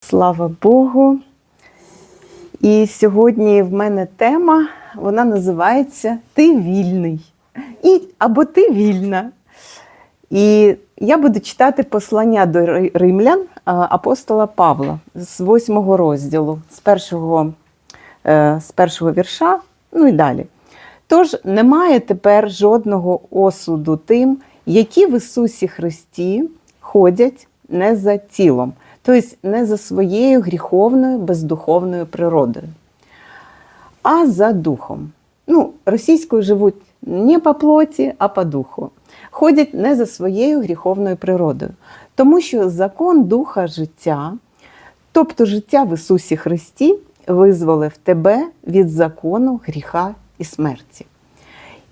Слава Богу. І сьогодні в мене тема, вона називається Ти вільний. І, або Ти вільна. І я буду читати послання до римлян апостола Павла з восьмого розділу, з першого, е, з першого вірша, ну і далі. Тож немає тепер жодного осуду тим, які в Ісусі Христі ходять не за тілом, тобто не за своєю гріховною, бездуховною природою, а за духом. Ну, російською живуть не по плоті, а по духу. Ходять не за своєю гріховною природою, тому що закон духа життя, тобто життя в Ісусі Христі, визволив тебе від закону гріха і смерті.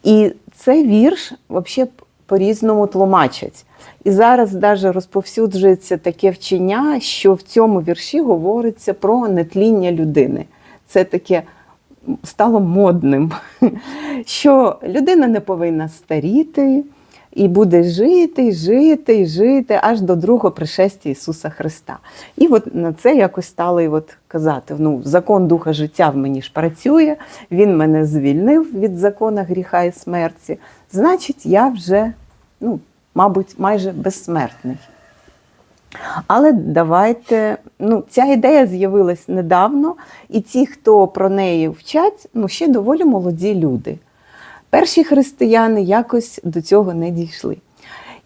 І цей вірш взагалі по-різному тлумачать. І зараз навіть розповсюджується таке вчення, що в цьому вірші говориться про нетління людини. Це таке стало модним, що людина не повинна старіти і буде жити, і жити, і жити аж до другого пришестя Ісуса Христа. І от на це якось стали от казати: ну, закон духа життя в мені ж працює, він мене звільнив від закона гріха і смерті. Значить, я вже, ну, мабуть, майже безсмертний. Але давайте, ну, ця ідея з'явилась недавно, і ті, хто про неї вчать, ну, ще доволі молоді люди. Перші християни якось до цього не дійшли.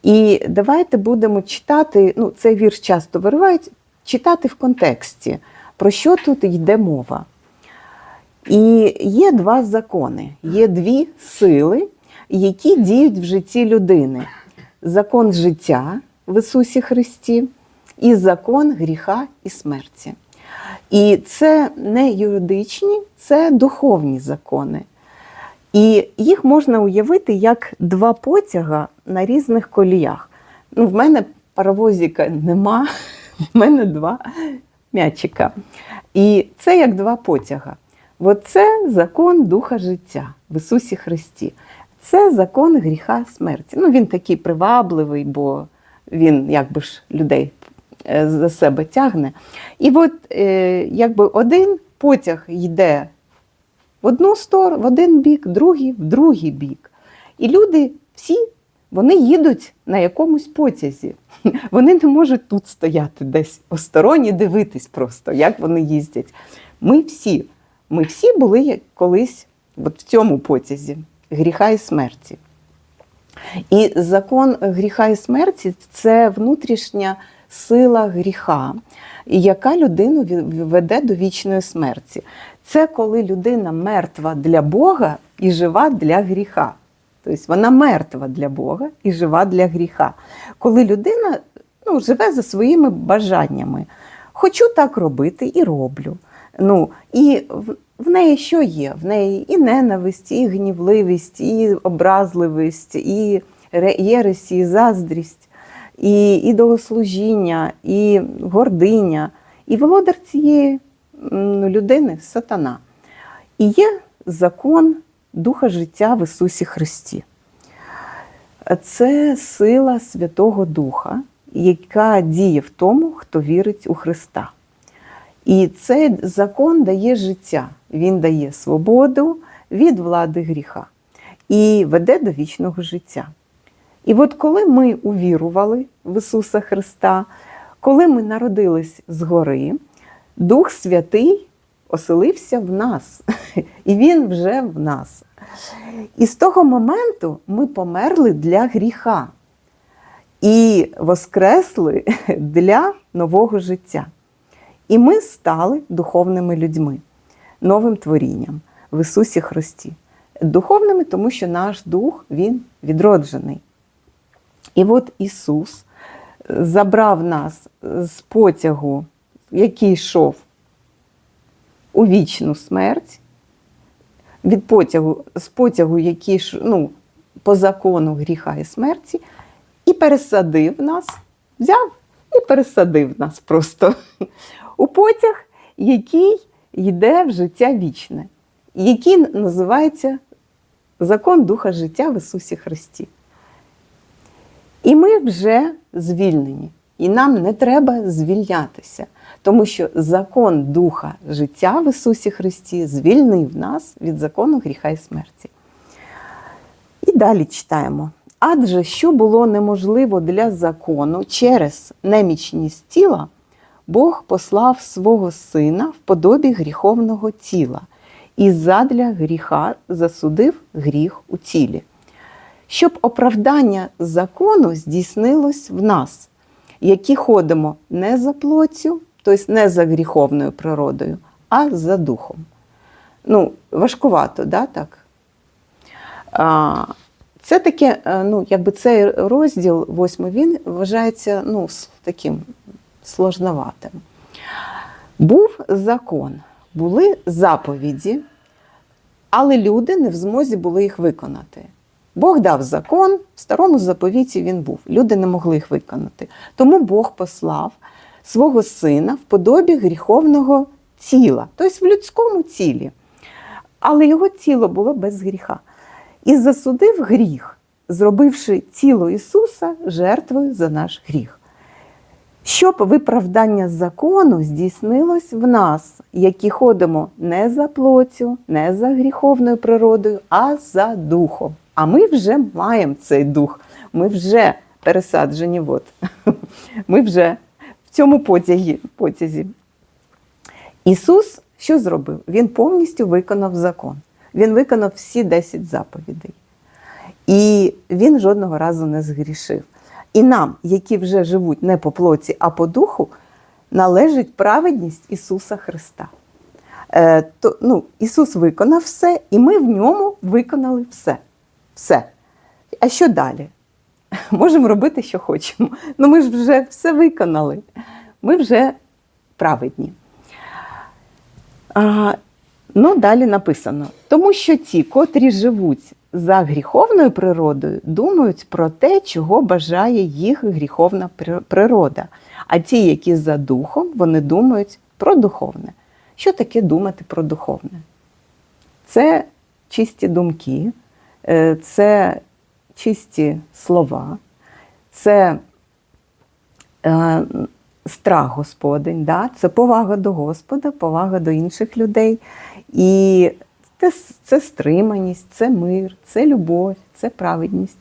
І давайте будемо читати, ну, цей вірш часто виривають, читати в контексті, про що тут йде мова. І є два закони, є дві сили, які діють в житті людини: закон життя в Ісусі Христі і закон гріха і смерті. І це не юридичні, це духовні закони. І їх можна уявити як два потяга на різних коліях. Ну, в мене паровозика нема, в мене два м'ячика. І це як два потяга. От це закон духа життя в Ісусі Христі. Це закон гріха смерті. Ну, він такий привабливий, бо він якби ж людей е, за себе тягне. І от е, якби один потяг йде в одну сторону, в один бік, другий в другий бік. І люди всі вони їдуть на якомусь потязі. Вони не можуть тут стояти десь осторонні, дивитись просто, як вони їздять. Ми всі, ми всі були колись от в цьому потязі гріха і смерті. І закон гріха і смерті це внутрішня сила гріха, яка людину веде до вічної смерті. Це коли людина мертва для Бога і жива для гріха. Тобто вона мертва для Бога і жива для гріха. Коли людина ну, живе за своїми бажаннями. Хочу так робити і роблю. Ну, і в, неї що є? В неї і ненависть, і гнівливість, і образливість, і ре- єресі, і заздрість, і ідолослужіння, і гординя. І володар цієї м, людини сатана. І є закон Духа життя в Ісусі Христі. Це сила Святого Духа, яка діє в тому, хто вірить у Христа. І цей закон дає життя, він дає свободу від влади гріха і веде до вічного життя. І от коли ми увірували в Ісуса Христа, коли ми народились згори, Дух Святий оселився в нас, і Він вже в нас. І з того моменту ми померли для гріха і воскресли для нового життя. І ми стали духовними людьми, новим творінням в Ісусі Христі. Духовними, тому що наш дух Він відроджений. І от Ісус забрав нас з потягу, який йшов у вічну смерть, від потягу, з потягу, який ну, по закону гріха і смерті, і пересадив нас, взяв і пересадив нас просто у потяг, який йде в життя вічне, який називається закон Духа життя в Ісусі Христі. І ми вже звільнені. І нам не треба звільнятися. Тому що закон Духа життя в Ісусі Христі звільнив нас від закону гріха і смерті. І далі читаємо. Адже що було неможливо для закону через немічність тіла, Бог послав свого сина в подобі гріховного тіла і задля гріха засудив гріх у тілі, щоб оправдання закону здійснилось в нас, які ходимо не за плоттю, тобто не за гріховною природою, а за духом. Ну, важкувато, да, так? А, це таке, е, ну, якби цей розділ восьмий, він вважається ну, таким сложноватим. Був закон, були заповіді, але люди не в змозі були їх виконати. Бог дав закон, в старому заповіті він був. Люди не могли їх виконати. Тому Бог послав свого сина в подобі гріховного тіла, тобто в людському тілі. Але його тіло було без гріха. І засудив гріх, зробивши тіло Ісуса жертвою за наш гріх. Щоб виправдання закону здійснилось в нас, які ходимо не за плоттю, не за гріховною природою, а за духом. А ми вже маємо цей дух, ми вже пересаджені. От. Ми вже в цьому потягі, потязі. Ісус що зробив? Він повністю виконав закон. Він виконав всі 10 заповідей. І він жодного разу не згрішив. І нам, які вже живуть не по плоті, а по духу, належить праведність Ісуса Христа. Е, то, ну, Ісус виконав все, і ми в ньому виконали все. Все. А що далі? Можемо робити, що хочемо. Ну ми ж вже все виконали. Ми вже праведні. А, ну, далі написано: тому що ті, котрі живуть за гріховною природою, думають про те, чого бажає їх гріховна природа. А ті, які за духом, вони думають про духовне. Що таке думати про духовне? Це чисті думки, е, це чисті слова, це е, страх Господень, да? це повага до Господа, повага до інших людей. І це, стриманість, це мир, це любов, це праведність.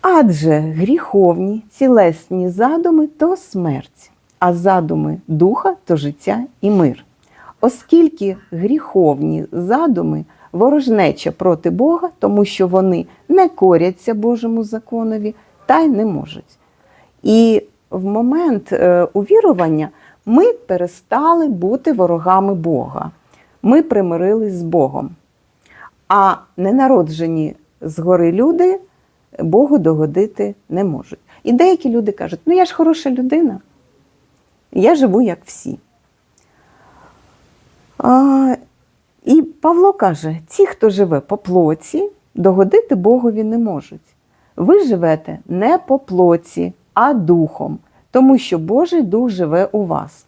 Адже гріховні, цілесні задуми то смерть, а задуми духа то життя і мир. Оскільки гріховні задуми ворожнеча проти Бога, тому що вони не коряться Божому законові та й не можуть. І в момент е, увірування ми перестали бути ворогами Бога. Ми примирились з Богом. А ненароджені згори люди Богу догодити не можуть. І деякі люди кажуть: ну я ж хороша людина, я живу як всі. А, і Павло каже: ті, хто живе по плоті, догодити Богові не можуть. Ви живете не по плоті, а духом, тому що Божий дух живе у вас.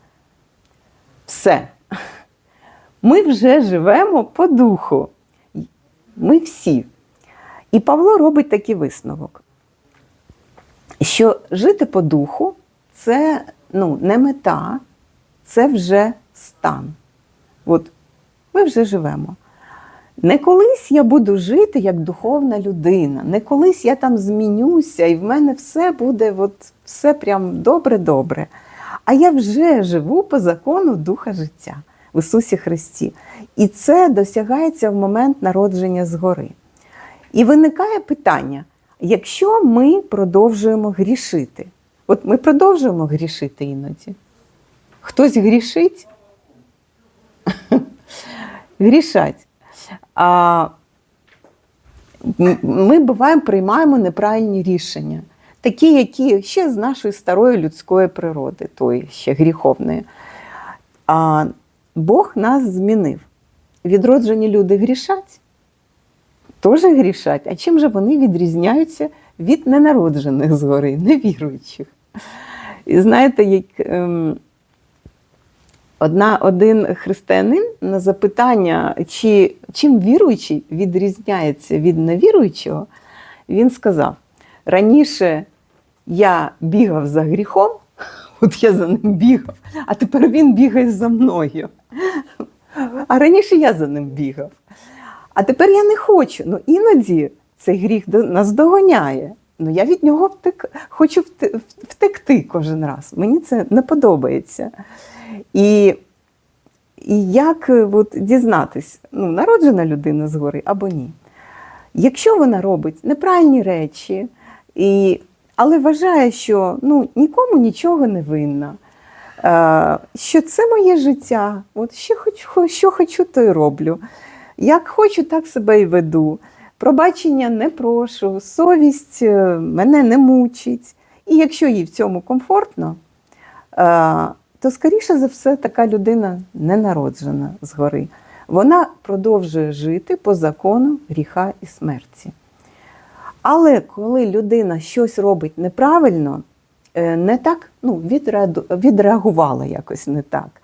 Все. Ми вже живемо по духу. Ми всі. І Павло робить такий висновок, що жити по духу це ну, не мета, це вже стан. От ми вже живемо. Не колись я буду жити як духовна людина, не колись я там змінюся, і в мене все буде от, все прям добре-добре. А я вже живу по закону Духа життя в Ісусі Христі. І це досягається в момент народження згори. І виникає питання: якщо ми продовжуємо грішити, от ми продовжуємо грішити іноді, хтось грішить, грішать. Ми буваємо, приймаємо неправильні рішення, такі, які ще з нашої старої людської природи, тої ще гріховної. Бог нас змінив. Відроджені люди грішать, теж грішать. А чим же вони відрізняються від ненароджених згори, невіруючих? І знаєте, як ем, одна, один християнин на запитання, чи, чим віруючий відрізняється від невіруючого, він сказав: раніше я бігав за гріхом, От я за ним бігав, а тепер він бігає за мною. А раніше я за ним бігав. А тепер я не хочу. Ну іноді цей гріх нас доганяє. Ну я від нього втек... хочу втекти кожен раз. Мені це не подобається. І, і як е, от, дізнатись, ну, народжена людина згори або ні. Якщо вона робить неправильні речі, і, але вважає, що ну, нікому нічого не винна, що це моє життя, от що хочу, що хочу, то й роблю. Як хочу, так себе і веду. Пробачення не прошу, совість е, мене не мучить. І якщо їй в цьому комфортно, е, то, скоріше за все, така людина не народжена згори. Вона продовжує жити по закону гріха і смерті. Але коли людина щось робить неправильно, е, не так, ну, відреагувала якось не так,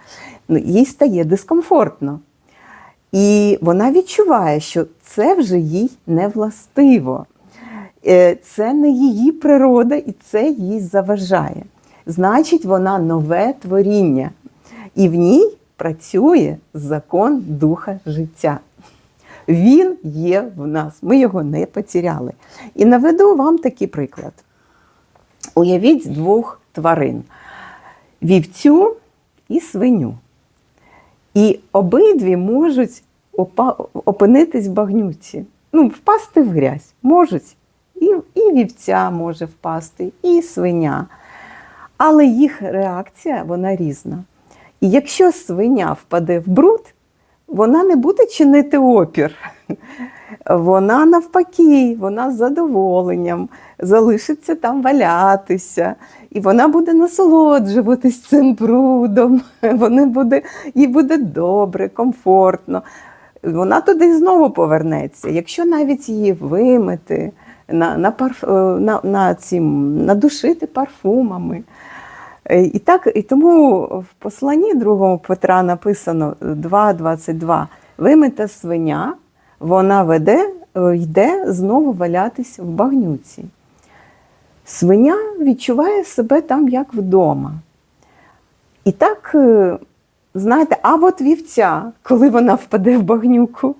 ну, їй стає дискомфортно. І вона відчуває, що це вже їй не властиво. Е, Це не її природа і це їй заважає. Значить, вона нове творіння, і в ній працює закон духа життя. Він є в нас, ми його не потеряли. І наведу вам такий приклад. Уявіть двох тварин: вівцю і свиню. І обидві можуть опинитись в багнюці, ну, впасти в грязь. Можуть. І, і вівця може впасти, і свиня. Але їх реакція вона різна. І якщо свиня впаде в бруд, вона не буде чинити опір. Вона навпаки, вона з задоволенням залишиться там валятися, і вона буде насолоджуватись цим брудом. Вони буде, їй буде добре, комфортно. Вона туди знову повернеться. Якщо навіть її вимити, на, на, парф, е, на, на цім, надушити парфумами. Е, І так, і тому в посланні другого Петра написано 2.22. Вимита свиня, вона веде, е, йде знову валятись в багнюці. Свиня відчуває себе там як вдома. І так, е, знаєте, а от вівця, коли вона впаде в багнюку,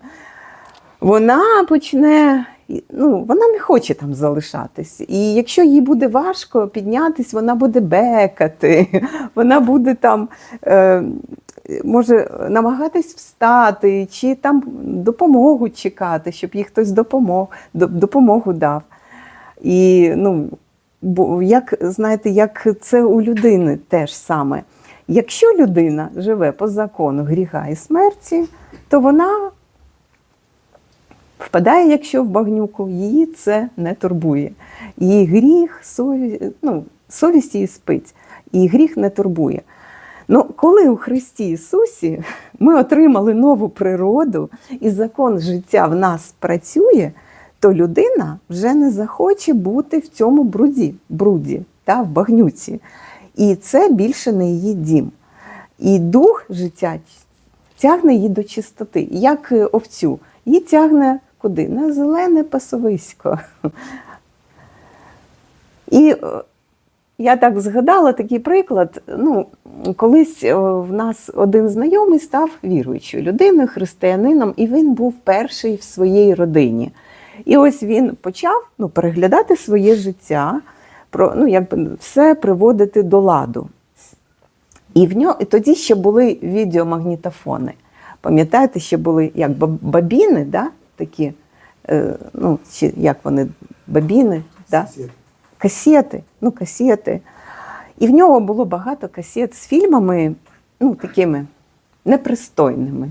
вона почне, ну, вона не хоче там залишатись. І якщо їй буде важко піднятись, вона буде бекати, вона буде там, е, може намагатись встати, чи там допомогу чекати, щоб їй хтось допомог, допомогу дав. І ну, бо як знаєте, як це у людини теж саме. Якщо людина живе по закону гріха і смерті, то вона впадає, якщо в багнюку, її це не турбує. Її гріх, совість, ну, совість її спить, і гріх не турбує. Ну, коли у Христі Ісусі ми отримали нову природу, і закон життя в нас працює, то людина вже не захоче бути в цьому бруді, бруді та, в багнюці. І це більше не її дім. І дух життя тягне її до чистоти, як е, овцю. Її тягне куди? На зелене пасовисько. І е, я так згадала такий приклад. Ну, колись е, в нас один знайомий став віруючою людиною, християнином, і він був перший в своїй родині. І ось він почав ну, переглядати своє життя, про, ну, якби все приводити до ладу. І в нього і тоді ще були відеомагнітофони. Пам'ятаєте, ще були як бабіни, да? такі, е, ну, чи як вони, бабіни, да? Касети, ну, касети. І в нього було багато касет з фільмами, ну, такими непристойними.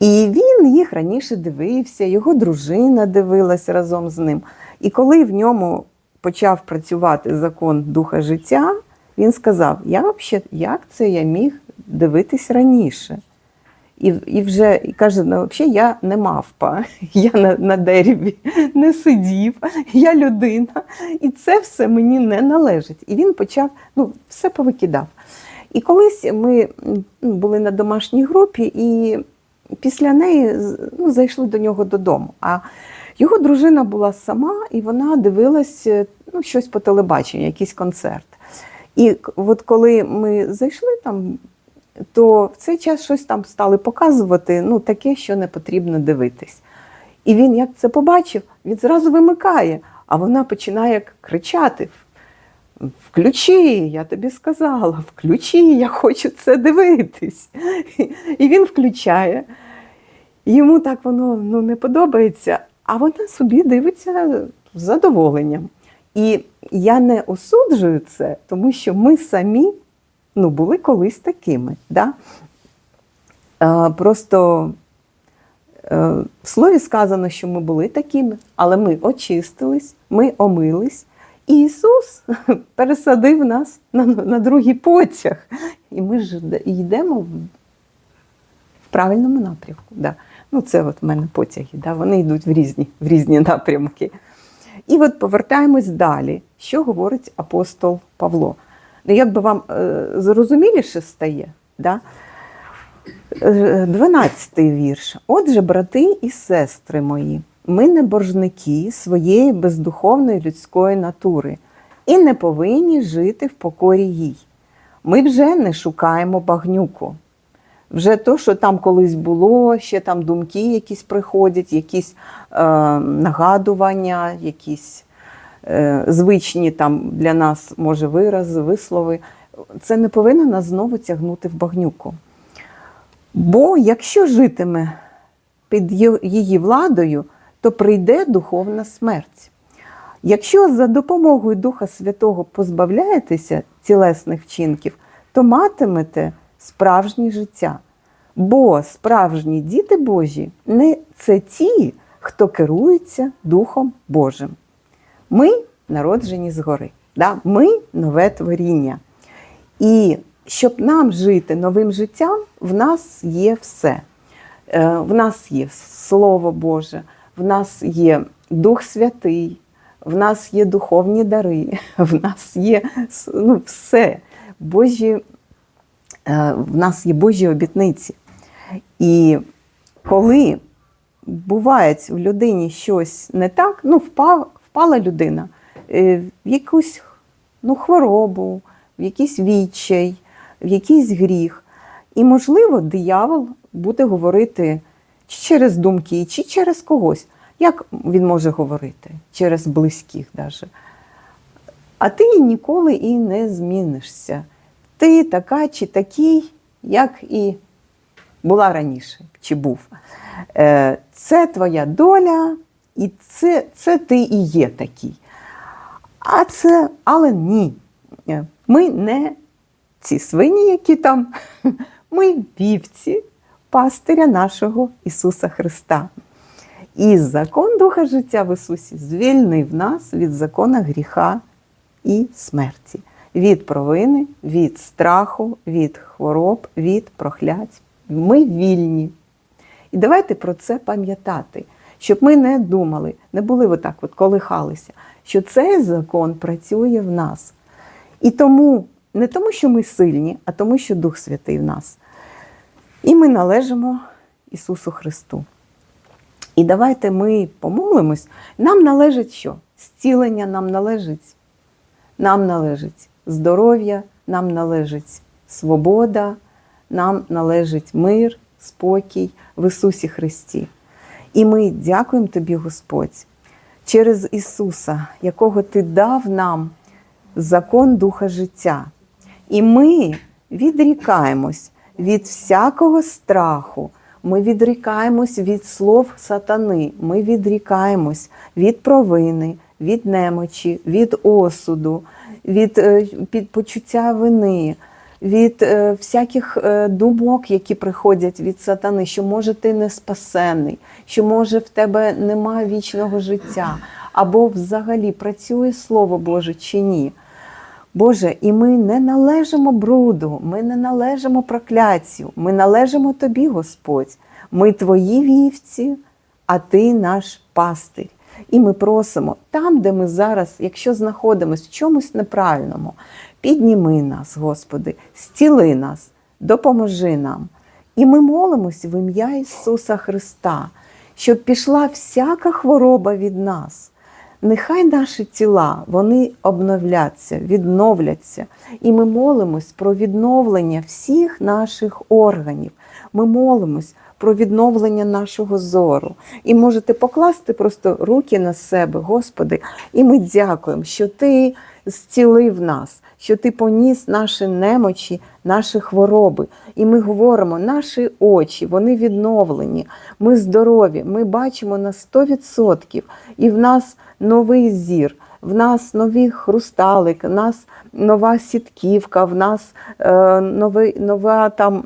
І він їх раніше дивився, його дружина дивилась разом з ним. І коли в ньому почав працювати закон духа життя, він сказав: Я взагалі, як це я міг дивитись раніше? І, і вже і каже, ну, взагалі я не мавпа, я на, на дереві не сидів, я людина, і це все мені не належить. І він почав, ну, все повикидав. І колись ми ну, були на домашній групі, і після неї ну, зайшли до нього додому. А його дружина була сама, і вона дивилась е, ну, щось по телебаченню, якийсь концерт. І от коли ми зайшли там, то в цей час щось там стали показувати, ну таке, що не потрібно дивитись. І він, як це побачив, він зразу вимикає, а вона починає кричати: Включи, я тобі сказала, включи, я хочу це дивитись. І він включає. Йому так воно ну, не подобається, а вона собі дивиться з задоволенням. І я не осуджую це, тому що ми самі ну, були колись такими. Да? Е, просто е, в слові сказано, що ми були такими, але ми очистились, ми омились. І Ісус пересадив нас на, на другий потяг. І ми ж йдемо в, правильному напрямку. Да. Ну, це от в мене потяги, да. вони йдуть в різні, в різні напрямки. І от повертаємось далі. Що говорить апостол Павло? Ну, як би вам е, зрозуміліше стає, да? Е, 12 вірш. Отже, брати і сестри мої, ми не боржники своєї бездуховної людської натури і не повинні жити в покорі їй. Ми вже не шукаємо багнюку. Вже то, що там колись було, ще там думки якісь приходять, якісь е, нагадування, якісь е, звичні там для нас, може, вирази, вислови. Це не повинно нас знову тягнути в багнюку. Бо якщо житиме під її владою, то прийде духовна смерть. Якщо за допомогою Духа Святого позбавляєтеся тілесних вчинків, то матимете справжнє життя. Бо справжні діти Божі не це ті, хто керується Духом Божим. Ми народжені згори. Да? Ми нове творіння. І щоб нам жити новим життям, в нас є все. Е, В нас є Слово Боже, в нас є Дух Святий, в нас є духовні дари, в нас є ну, все. Божі, е, в нас є Божі обітниці. І коли буває в людині щось не так, ну, впав, впала людина е, в якусь ну, хворобу, в якийсь відчай, в якийсь гріх. І, можливо, диявол буде говорити чи через думки, чи через когось. Як він може говорити? Через близьких даже. А ти ніколи і не змінишся. Ти така чи такий, як і була раніше, чи був. Е, Це твоя доля, і це, це ти і є такий. А це, але ні. Ми не ці свині, які там, ми вівці пастиря нашого Ісуса Христа. І закон Духа життя в Ісусі звільнив нас від закона гріха і смерті, від провини, від страху, від хвороб, від проклять. Ми вільні. І давайте про це пам'ятати, щоб ми не думали, не були отак от колихалися, що цей закон працює в нас. І тому, не тому, що ми сильні, а тому, що Дух Святий в нас. І ми належимо Ісусу Христу. І давайте ми помолимось. Нам належить що? Зцілення нам належить. Нам належить здоров'я, нам належить свобода, нам належить мир, спокій в Ісусі Христі. І ми дякуємо Тобі, Господь, через Ісуса, якого Ти дав нам закон Духа життя. І ми відрікаємось від всякого страху, ми відрікаємось від слов сатани, ми відрікаємось від провини, від немочі, від осуду, від е, почуття вини, від е, всяких е, думок, які приходять від сатани, що може ти не спасений, що може в тебе немає вічного життя, або взагалі працює Слово Боже чи ні. Боже, і ми не належимо бруду, ми не належимо прокляттю, ми належимо Тобі, Господь. Ми Твої вівці, а Ти наш пастир. І ми просимо там, де ми зараз, якщо знаходимося в чомусь неправильному, підніми нас, Господи, зціли нас, допоможи нам. І ми молимося в ім'я Ісуса Христа, щоб пішла всяка хвороба від нас. нехай наші тіла вони обновляться, відновляться. І ми молимось про відновлення всіх наших органів. Ми молимось про відновлення нашого зору. І можете покласти просто руки на себе, Господи, і ми дякуємо, що Ти зцілив нас, що Ти поніс наші немочі, наші хвороби. І ми говоримо, наші очі, вони відновлені, ми здорові, ми бачимо на 100%, і в нас новий зір. В нас новий хрусталик, в нас нова сітківка, в нас е, новий, нова там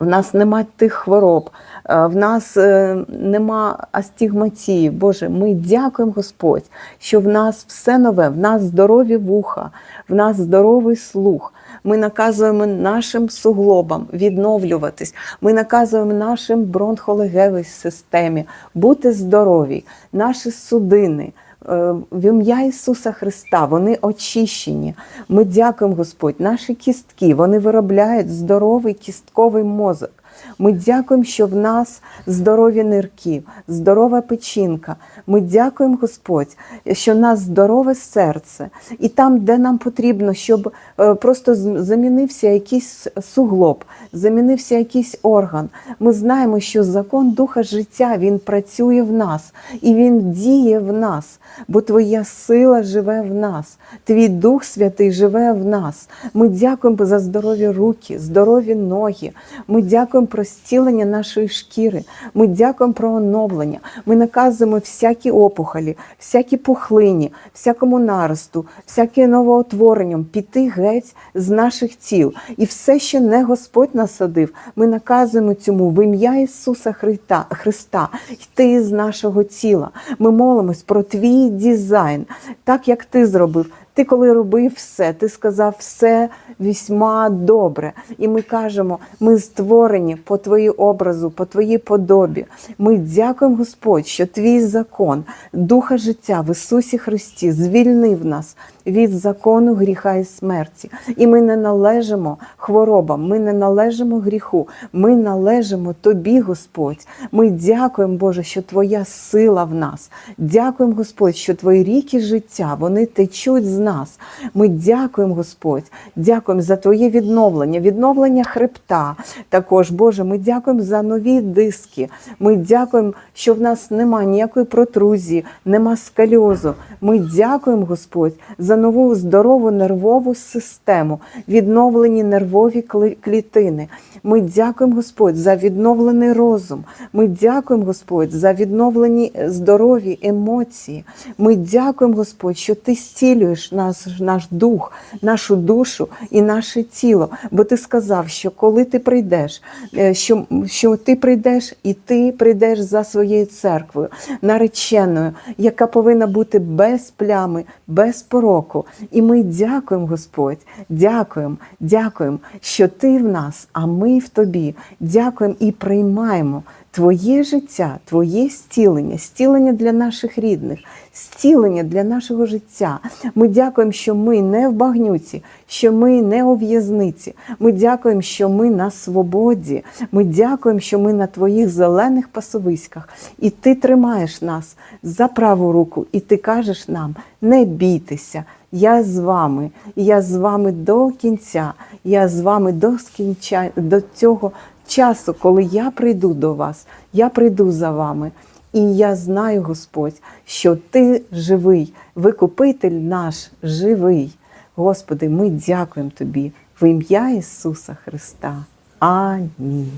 в нас нема тих хвороб, е, в нас е, нема астігматії. Боже, ми дякуємо Господь, що в нас все нове, в нас здорові вуха, в нас здоровий слух. Ми наказуємо нашим суглобам відновлюватись. Ми наказуємо нашим бронхолегевій системі бути здорові, наші судини. Е, В ім'я Ісуса Христа вони очищені. Ми дякуємо, Господь, наші кістки, вони виробляють здоровий кістковий мозок. Ми дякуємо, що в нас здорові нирки, здорова печінка. Ми дякуємо, Господь, що в нас здорове серце. І там, де нам потрібно, щоб е, просто замінився якийсь суглоб, замінився якийсь орган. Ми знаємо, що закон Духа життя він працює в нас і він діє в нас, бо Твоя сила живе в нас, Твій Дух Святий живе в нас. Ми дякуємо за здорові руки, здорові ноги. Ми дякуємо про зцілення нашої шкіри. Ми дякуємо про оновлення. Ми наказуємо всякі опухолі, всякі пухлині, всякому наросту, всяке новоутворенням піти геть з наших тіл. І все, що не Господь насадив, ми наказуємо цьому в ім'я Ісуса Христа, Христа йти з нашого тіла. Ми молимось про твій дизайн, так як ти зробив. Ти коли робив все, ти сказав все вісьма добре. І ми кажемо, ми створені по твої образу, по твоїй подобі. Ми дякуємо, Господь, що твій закон, духа життя в Ісусі Христі звільнив нас від закону гріха і смерті. І ми не належимо хворобам, ми не належимо гріху, ми належимо Тобі, Господь. Ми дякуємо, Боже, що Твоя сила в нас. Дякуємо, Господь, що Твої ріки життя вони течуть з нас. Ми дякуємо, Господь, дякуємо за Твоє відновлення, відновлення хребта. Також, Боже, ми дякуємо за нові диски. Ми дякуємо, що в нас немає ніякої протрузії, нема скальозу. Ми дякуємо, Господь, за нову здорову нервову систему, відновлені нервові клітини. Ми дякуємо, Господь, за відновлений розум. Ми дякуємо, Господь, за відновлені е, здорові емоції. Ми дякуємо, Господь, що Ти зцілюєш наш, наш дух, нашу душу і наше тіло. Бо ти сказав, що коли ти прийдеш, е, що, що ти прийдеш і ти прийдеш за своєю церквою, нареченою, яка повинна бути без плями, без пороку. І ми дякуємо, Господь, дякуємо, дякуємо, що ти в нас, а ми в тобі. Дякуємо і приймаємо. Твоє життя, Твоє зцілення, зцілення для наших рідних, зцілення для нашого життя. Ми дякуємо, що ми не в багнюці, що ми не у в'язниці. Ми дякуємо, що ми на свободі. Ми дякуємо, що ми на Твоїх зелених пасовиськах. І Ти тримаєш нас за праву руку, і Ти кажеш нам: не бійтеся. Я з вами, я з вами до кінця. Я з вами до скінча до цього часу, коли я прийду до вас, я прийду за вами. І я знаю, Господь, що Ти живий, викупитель наш живий. Господи, ми дякуємо Тобі в ім'я Ісуса Христа. Амінь.